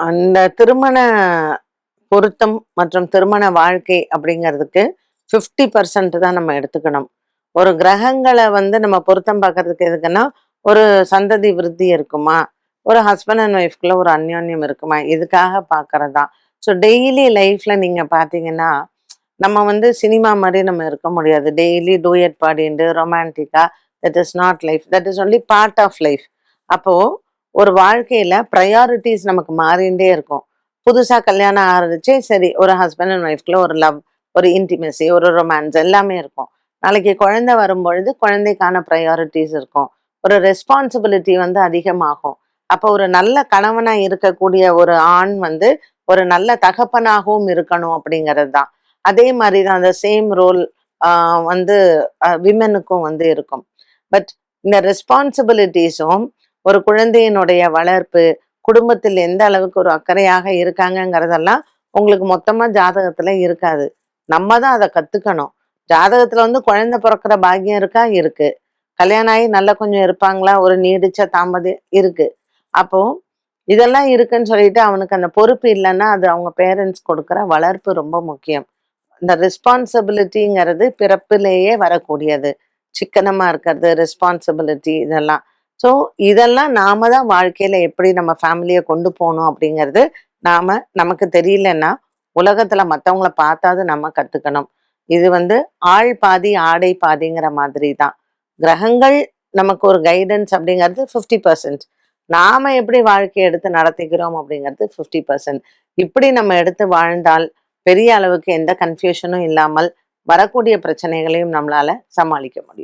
அந்த திருமண பொருத்தம் மற்றும் திருமண வாழ்க்கை அப்படிங்கிறதுக்கு ஃபிஃப்டி பர்சன்ட் தான் நம்ம எடுத்துக்கணும். ஒரு கிரகங்களை வந்து நம்ம பொருத்தம் பார்க்கறதுக்கு எதுக்குன்னா ஒரு சந்ததி விருத்தி இருக்குமா? ஒரு ஹஸ்பண்ட் அண்ட் ஒய்ஃப்குள்ள ஒரு அந்யோன்யம் இருக்குமா? இதுக்காக பார்க்கறதா? ஸோ டெய்லி லைஃப்ல நீங்க பார்த்தீங்கன்னா நம்ம வந்து சினிமா மாதிரி நம்ம இருக்க முடியாது. டெய்லி டூயட் பாடிண்டு ரொமான்டிக்கா that is not life that is only part of life அப்போது ஒரு வாழ்க்கையில ப்ரையாரிட்டிஸ் நமக்கு மாறிண்டே இருக்கும். புதுசா கல்யாணம் ஆரம்பிச்சு சரி ஒரு ஹஸ்பண்ட் அண்ட் ஒய்ஃப்குள்ள ஒரு லவ் ஒரு இன்டிமெசி ஒரு ரொமான்ஸ் எல்லாமே இருக்கும். நாளைக்கு குழந்தை வரும்பொழுது குழந்தைக்கான ப்ரையாரிட்டிஸ் இருக்கும். ஒரு ரெஸ்பான்சிபிலிட்டி வந்து அதிகமாகும். அப்போ ஒரு நல்ல கணவனாக இருக்கக்கூடிய ஒரு ஆண் வந்து ஒரு நல்ல தகப்பனாகவும் இருக்கணும் அப்படிங்கிறது தான். அதே மாதிரி தான் அந்த சேம் ரோல் வந்து விமனுக்கும் வந்து இருக்கும். பட் இந்த ரெஸ்பான்சிபிலிட்டிஸும் ஒரு குழந்தையினுடைய வளர்ப்பு குடும்பத்தில் எந்த அளவுக்கு ஒரு அக்கறையாக இருக்காங்கங்கிறதெல்லாம் உங்களுக்கு மொத்தமா ஜாதகத்துல இருக்காது. நம்ம தான் அதை கத்துக்கணும். ஜாதகத்துல வந்து குழந்தை பிறக்கிற பாக்கியம் இருக்கா? இருக்கு. கல்யாணம் ஆகி நல்லா கொஞ்சம் இருப்பாங்களா? ஒரு நீடிச்ச தாமதம் இருக்கு. அப்போ இதெல்லாம் இருக்குன்னு சொல்லிட்டு அவனுக்கு அந்த பொறுப்பு இல்லைன்னா அது அவங்க பேரண்ட்ஸ் கொடுக்குற வளர்ப்பு ரொம்ப முக்கியம். இந்த ரெஸ்பான்சிபிலிட்டிங்கிறது பிறப்பிலேயே வரக்கூடியது. சிக்கனமா இருக்கிறது ரெஸ்பான்சிபிலிட்டி இதெல்லாம். ஸோ இதெல்லாம் நாம தான் வாழ்க்கையில எப்படி நம்ம ஃபேமிலியை கொண்டு போகணும் அப்படிங்கிறது நாம நமக்கு தெரியலன்னா உலகத்துல மற்றவங்கள பார்த்தாது நம்ம கத்துக்கணும். இது வந்து ஆள் பாதி ஆடை பாதிங்கிற மாதிரி தான். கிரகங்கள் நமக்கு ஒரு கைடன்ஸ் அப்படிங்கிறது ஃபிஃப்டி பர்சன்ட் நாம எப்படி வாழ்க்கையை எடுத்து நடத்திக்கிறோம் அப்படிங்கிறது ஃபிஃப்டி பர்சன்ட் இப்படி நம்ம எடுத்து வாழ்ந்தால் பெரிய அளவுக்கு எந்த கன்ஃபியூஷனும் இல்லாமல் வரக்கூடிய பிரச்சனைகளையும் நம்மளால சமாளிக்க முடியும்.